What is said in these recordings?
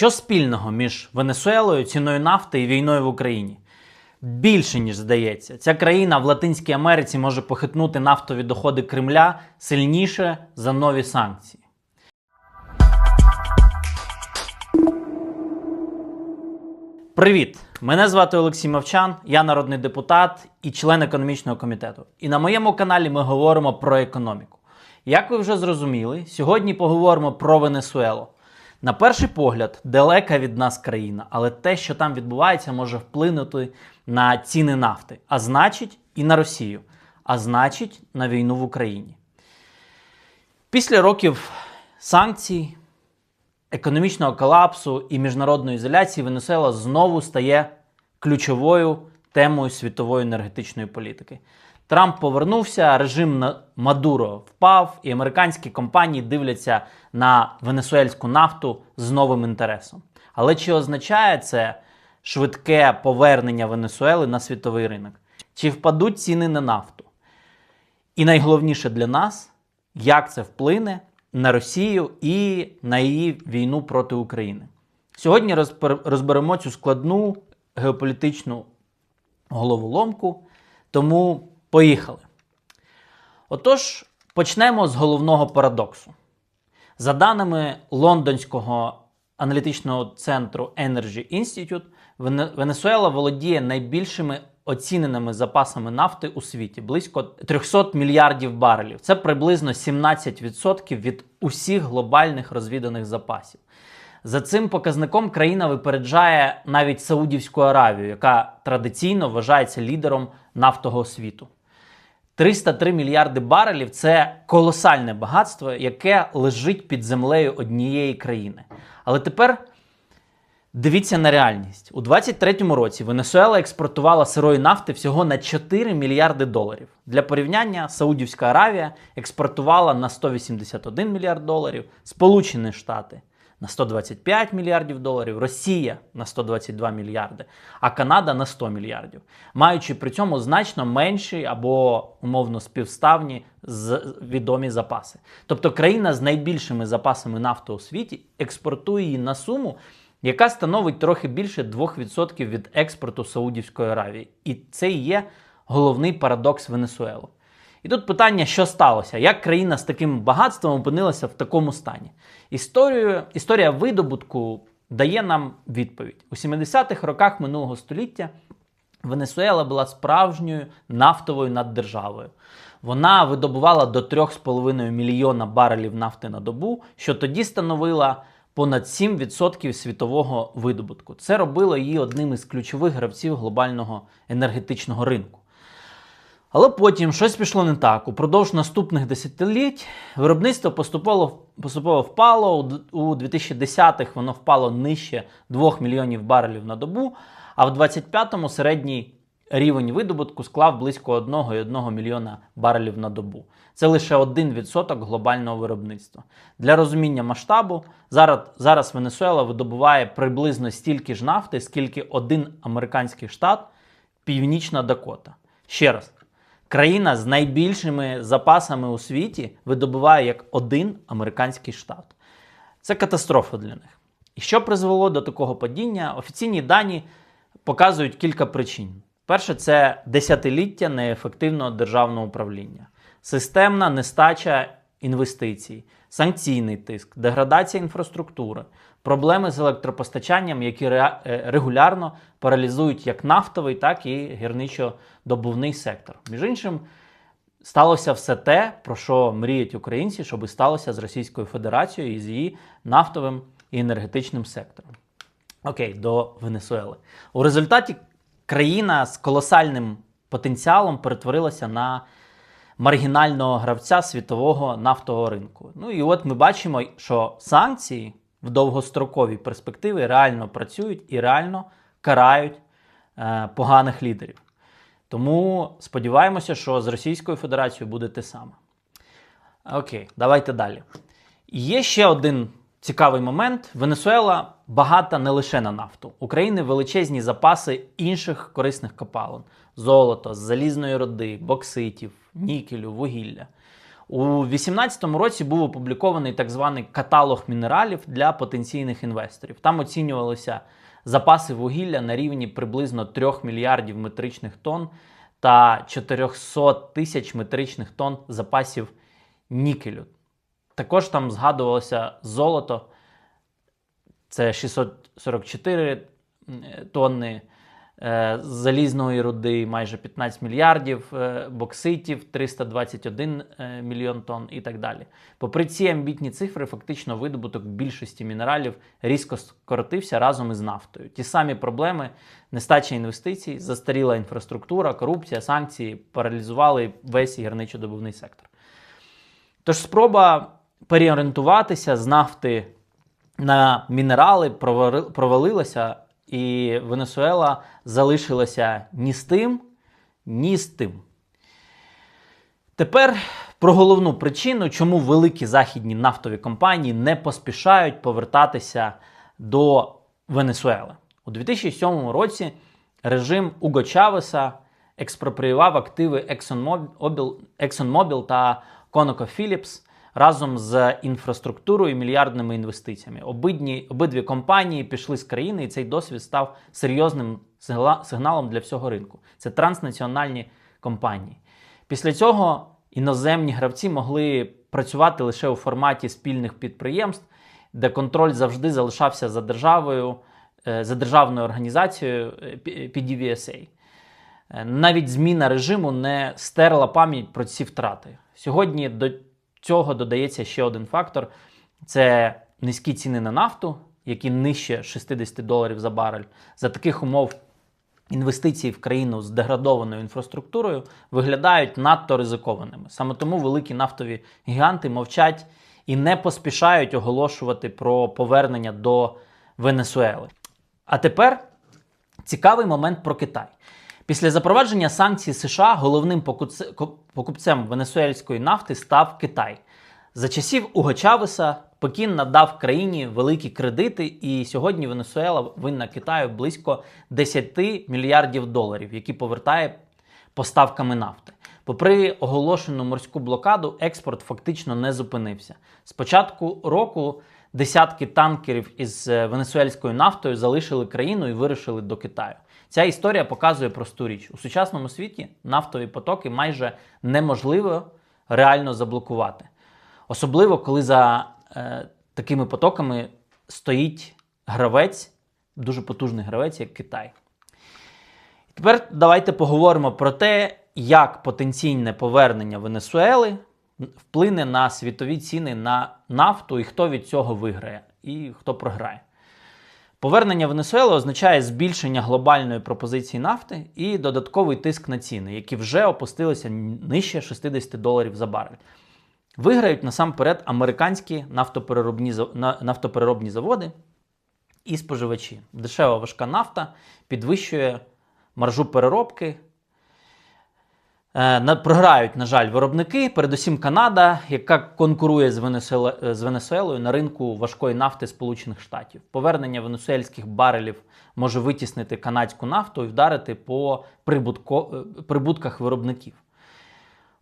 Що спільного між Венесуелою, ціною нафти і війною в Україні? Більше ніж здається, ця країна в Латинській Америці може похитнути нафтові доходи Кремля сильніше за нові санкції. Привіт! Мене звати Олексій Мовчан, я народний депутат і член економічного комітету. І на моєму каналі ми говоримо про економіку. Як ви вже зрозуміли, сьогодні поговоримо про Венесуелу. На перший погляд, далека від нас країна, але те, що там відбувається, може вплинути на ціни нафти, а значить, і на Росію, а значить, на війну в Україні. Після років санкцій, економічного колапсу і міжнародної ізоляції Венесуела знову стає ключовою темою світової енергетичної політики. Трамп повернувся, режим Мадуро впав, і американські компанії дивляться на венесуельську нафту з новим інтересом. Але чи означає це швидке повернення Венесуели на світовий ринок? Чи впадуть ціни на нафту? І найголовніше для нас, як це вплине на Росію і на її війну проти України. Сьогодні розберемо цю складну геополітичну головоломку, тому поїхали. Отож, почнемо з головного парадоксу. За даними Лондонського аналітичного центру Energy Institute, Венесуела володіє найбільшими оціненими запасами нафти у світі близько 300 мільярдів барелів. Це приблизно 17% від усіх глобальних розвіданих запасів. За цим показником країна випереджає навіть Саудівську Аравію, яка традиційно вважається лідером нафтового світу. 303 мільярди барелів це колосальне багатство, яке лежить під землею однієї країни. Але тепер дивіться на реальність. У 2023 році Венесуела експортувала сирої нафти всього на 4 мільярди доларів. Для порівняння Саудівська Аравія експортувала на 181 мільярд доларів, Сполучені Штати на 125 мільярдів доларів, Росія на 122 мільярди, а Канада на 100 мільярдів, маючи при цьому значно менші або умовно співставні з відомі запаси. Тобто країна з найбільшими запасами нафти у світі експортує її на суму, яка становить трохи більше 2% від експорту Саудівської Аравії. І це і є головний парадокс Венесуели. І тут питання, що сталося? Як країна з таким багатством опинилася в такому стані? Історію, історія видобутку дає нам відповідь. У 70-х роках минулого століття Венесуела була справжньою нафтовою наддержавою. Вона видобувала до 3,5 мільйона барелів нафти на добу, що тоді становила понад 7% світового видобутку. Це робило її одним із ключових гравців глобального енергетичного ринку. Але потім щось пішло не так. Упродовж наступних десятиліть виробництво поступово, поступово впало. У 2010-х воно впало нижче 2 мільйонів барелів на добу, а в 25-му середній рівень видобутку склав близько 1,1 мільйона барелів на добу. Це лише 1% глобального виробництва. Для розуміння масштабу зараз, зараз Венесуела видобуває приблизно стільки ж нафти, скільки один американський штат Північна Дакота. Ще раз. Країна з найбільшими запасами у світі видобуває як один американський штат. Це катастрофа для них. І що призвело до такого падіння? Офіційні дані показують кілька причин. Перше, це десятиліття неефективного державного управління, системна нестача інвестицій, санкційний тиск, деградація інфраструктури, проблеми з електропостачанням, які е, регулярно паралізують як нафтовий, так і гірничо-добувний сектор. Між іншим, сталося все те, про що мріють українці, щоб сталося з Російською Федерацією і з її нафтовим і енергетичним сектором. Окей, до Венесуели. У результаті країна з колосальним потенціалом перетворилася на маргінального гравця світового нафтового ринку. Ну і от ми бачимо, що санкції в довгостроковій перспективі реально працюють і реально карають е, поганих лідерів. Тому сподіваємося, що з Російською Федерацією буде те саме. Окей, давайте далі. Є ще один цікавий момент: Венесуела багата не лише на нафту. України величезні запаси інших корисних копалин: золото, залізної руди, бокситів, нікелю, вугілля. У 2018 році був опублікований так званий каталог мінералів для потенційних інвесторів. Там оцінювалися запаси вугілля на рівні приблизно 3 мільярдів метричних тонн та 400 тисяч метричних тонн запасів нікелю. Також там згадувалося золото, це 644 тонни е, залізної руди, майже 15 мільярдів, е, бокситів, 321 е, мільйон тонн і так далі. Попри ці амбітні цифри, фактично видобуток більшості мінералів різко скоротився разом із нафтою. Ті самі проблеми, нестача інвестицій, застаріла інфраструктура, корупція, санкції паралізували весь гірничо-добувний сектор. Тож спроба переорієнтуватися з нафти на мінерали провали- провалилася, і Венесуела залишилася ні з тим, ні з тим. Тепер про головну причину, чому великі західні нафтові компанії не поспішають повертатися до Венесуели. У 2007 році режим Уго Чавеса експропріював активи ExxonMobil, ExxonMobil та ConocoPhillips разом з інфраструктурою і мільярдними інвестиціями. Обидні, обидві компанії пішли з країни, і цей досвід став серйозним сигналом для всього ринку. Це транснаціональні компанії. Після цього іноземні гравці могли працювати лише у форматі спільних підприємств, де контроль завжди залишався за державою, е, за державною організацією е, PDVSA. Е, Навіть зміна режиму не стерла пам'ять про ці втрати. Сьогодні до цього додається ще один фактор: це низькі ціни на нафту, які нижче 60 доларів за барель. За таких умов інвестиції в країну з деградованою інфраструктурою виглядають надто ризикованими. Саме тому великі нафтові гіганти мовчать і не поспішають оголошувати про повернення до Венесуели. А тепер цікавий момент про Китай. Після запровадження санкцій США головним покупцем венесуельської нафти став Китай. За часів Уго Чавеса Пекін надав країні великі кредити, і сьогодні Венесуела винна Китаю близько 10 мільярдів доларів, які повертає поставками нафти. Попри оголошену морську блокаду, експорт фактично не зупинився. З початку року десятки танкерів із е, венесуельською нафтою залишили країну і вирушили до Китаю. Ця історія показує просту річ: у сучасному світі нафтові потоки майже неможливо реально заблокувати. Особливо, коли за е, такими потоками стоїть гравець, дуже потужний гравець, як Китай. Тепер давайте поговоримо про те, як потенційне повернення Венесуели вплине на світові ціни на нафту і хто від цього виграє і хто програє. Повернення Венесуели означає збільшення глобальної пропозиції нафти і додатковий тиск на ціни, які вже опустилися нижче 60 доларів за барель. Виграють насамперед американські нафтопереробні, нафтопереробні заводи і споживачі. Дешева важка нафта підвищує маржу переробки. Е, Програють, на жаль, виробники, передусім Канада, яка конкурує з, Венесуела, е, з Венесуелою на ринку важкої нафти Сполучених Штатів. Повернення венесуельських барелів може витіснити канадську нафту і вдарити по прибутко, е, прибутках виробників.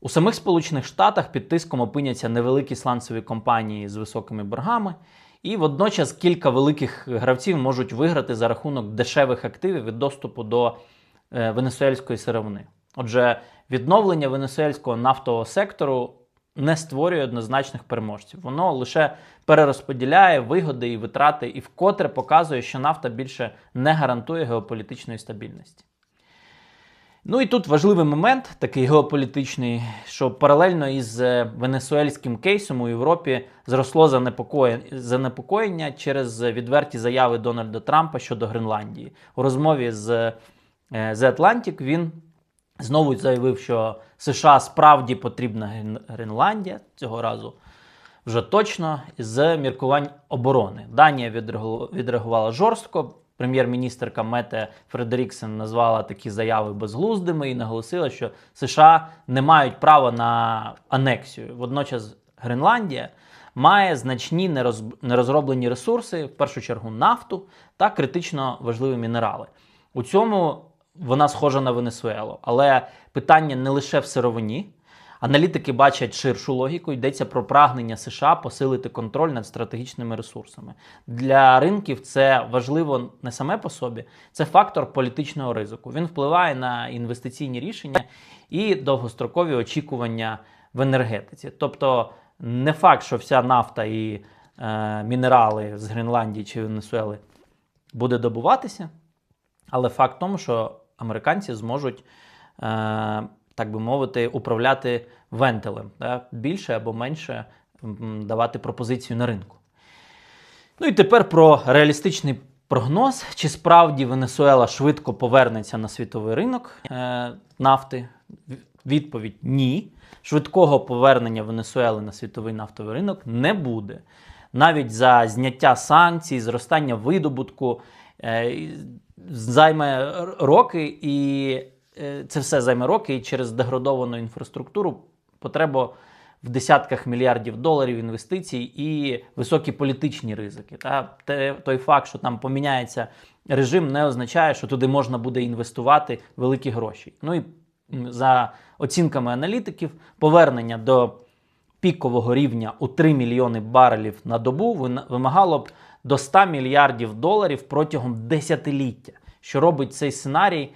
У самих Сполучених Штатах під тиском опиняться невеликі сланцеві компанії з високими боргами, і водночас кілька великих гравців можуть виграти за рахунок дешевих активів від доступу до венесуельської сировини. Отже, відновлення венесуельського нафтового сектору не створює однозначних переможців. Воно лише перерозподіляє вигоди і витрати, і вкотре показує, що нафта більше не гарантує геополітичної стабільності. Ну і тут важливий момент, такий геополітичний, що паралельно із е, венесуельським кейсом у Європі зросло занепокоєння, через відверті заяви Дональда Трампа щодо Гренландії. У розмові з е, The Atlantic він знову заявив, що США справді потрібна Гренландія цього разу. Вже точно з міркувань оборони. Данія відреагу- відреагувала жорстко. Прем'єр-міністрка Мете Фредеріксен назвала такі заяви безглуздими і наголосила, що США не мають права на анексію. Водночас Гренландія має значні нероз- нерозроблені ресурси, в першу чергу нафту та критично важливі мінерали. У цьому вона схожа на Венесуелу, але питання не лише в сировині, Аналітики бачать ширшу логіку, йдеться про прагнення США посилити контроль над стратегічними ресурсами. Для ринків це важливо не саме по собі, це фактор політичного ризику. Він впливає на інвестиційні рішення і довгострокові очікування в енергетиці. Тобто, не факт, що вся нафта і е, мінерали з Гренландії чи Венесуели буде добуватися, але факт тому, що американці зможуть, е, так би мовити, управляти вентилем, більше або менше давати пропозицію на ринку. Ну і тепер про реалістичний прогноз, чи справді Венесуела швидко повернеться на світовий ринок е, нафти. Відповідь ні. Швидкого повернення Венесуели на світовий нафтовий ринок не буде. Навіть за зняття санкцій, зростання видобутку займе роки, і е, це все займе роки, і через деградовану інфраструктуру потреба в десятках мільярдів доларів інвестицій і високі політичні ризики. Та той факт, що там поміняється режим, не означає, що туди можна буде інвестувати великі гроші. Ну і за оцінками аналітиків, повернення до пікового рівня у 3 мільйони барелів на добу вимагало б до 100 мільярдів доларів протягом десятиліття, що робить цей сценарій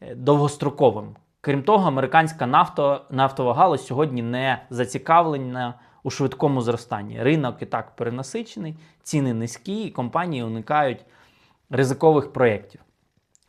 е, довгостроковим. Крім того, американська нафто, нафтова галузь сьогодні не зацікавлена у швидкому зростанні. Ринок і так перенасичений, ціни низькі, і компанії уникають ризикових проєктів.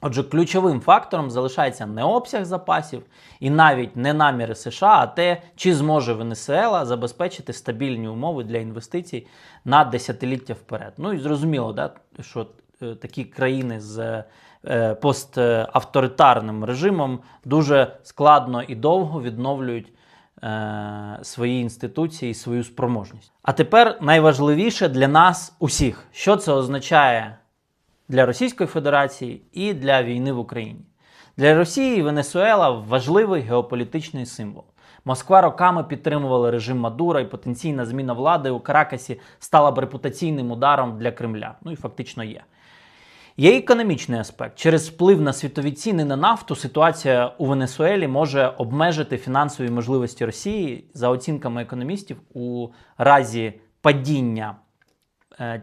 Отже, ключовим фактором залишається не обсяг запасів і навіть не наміри США, а те, чи зможе Венесуела забезпечити стабільні умови для інвестицій на десятиліття вперед. Ну і зрозуміло, да, що е, такі країни з е, поставторитарним режимом дуже складно і довго відновлюють е, свої інституції, свою спроможність. А тепер найважливіше для нас усіх, що це означає для Російської Федерації і для війни в Україні. Для Росії Венесуела важливий геополітичний символ. Москва роками підтримувала режим Мадура, і потенційна зміна влади у Каракасі стала б репутаційним ударом для Кремля. Ну і фактично є. Є економічний аспект. Через вплив на світові ціни на нафту ситуація у Венесуелі може обмежити фінансові можливості Росії за оцінками економістів у разі падіння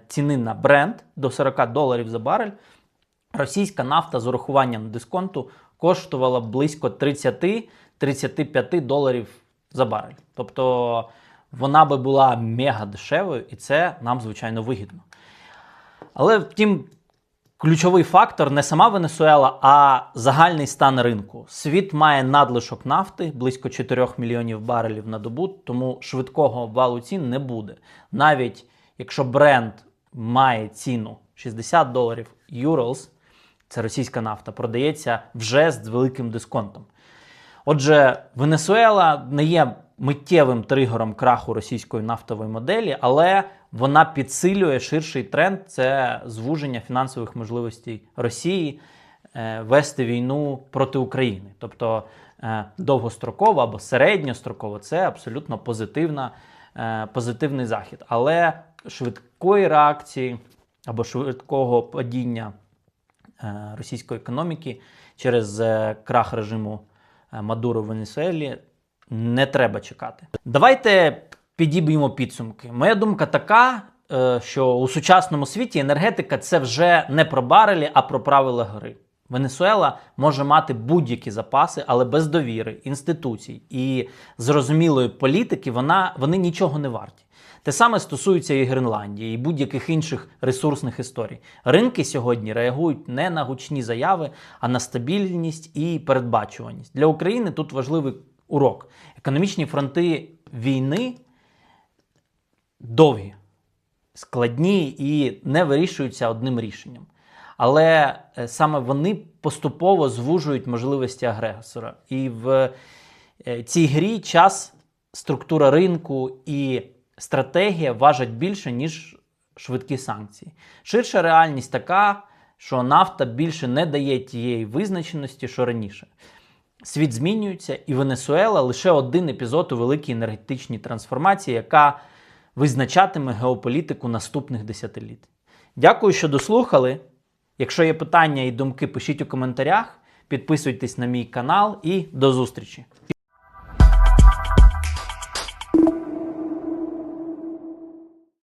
ціни на бренд до 40 доларів за барель. Російська нафта з урахуванням дисконту коштувала близько 30-35 доларів за барель. Тобто вона би була мега дешевою, і це нам, звичайно, вигідно. Але втім, ключовий фактор не сама Венесуела, а загальний стан ринку. Світ має надлишок нафти близько 4 мільйонів барелів на добу, тому швидкого обвалу цін не буде. Навіть якщо бренд має ціну 60 доларів Urals, це російська нафта, продається вже з великим дисконтом. Отже, Венесуела не є миттєвим тригером краху російської нафтової моделі, але вона підсилює ширший тренд це звуження фінансових можливостей Росії е, вести війну проти України. Тобто е, довгостроково або середньостроково це абсолютно позитивна, е, позитивний захід. Але швидкої реакції або швидкого падіння е, російської економіки через е, крах режиму е, Мадуро в Венесуелі не треба чекати. Давайте підіб'ємо підсумки. Моя думка така, що у сучасному світі енергетика це вже не про барелі, а про правила гри. Венесуела може мати будь-які запаси, але без довіри, інституцій і зрозумілої політики вона, вони нічого не варті. Те саме стосується і Гренландії, і будь-яких інших ресурсних історій. Ринки сьогодні реагують не на гучні заяви, а на стабільність і передбачуваність. Для України тут важливий урок. Економічні фронти війни довгі, складні і не вирішуються одним рішенням. Але е, саме вони поступово звужують можливості агресора. І в е, цій грі час, структура ринку і стратегія важать більше, ніж швидкі санкції. Ширша реальність така, що нафта більше не дає тієї визначеності, що раніше. Світ змінюється, і Венесуела лише один епізод у великій енергетичній трансформації, яка визначатиме геополітику наступних десятиліть. Дякую, що дослухали. Якщо є питання і думки, пишіть у коментарях, підписуйтесь на мій канал і до зустрічі!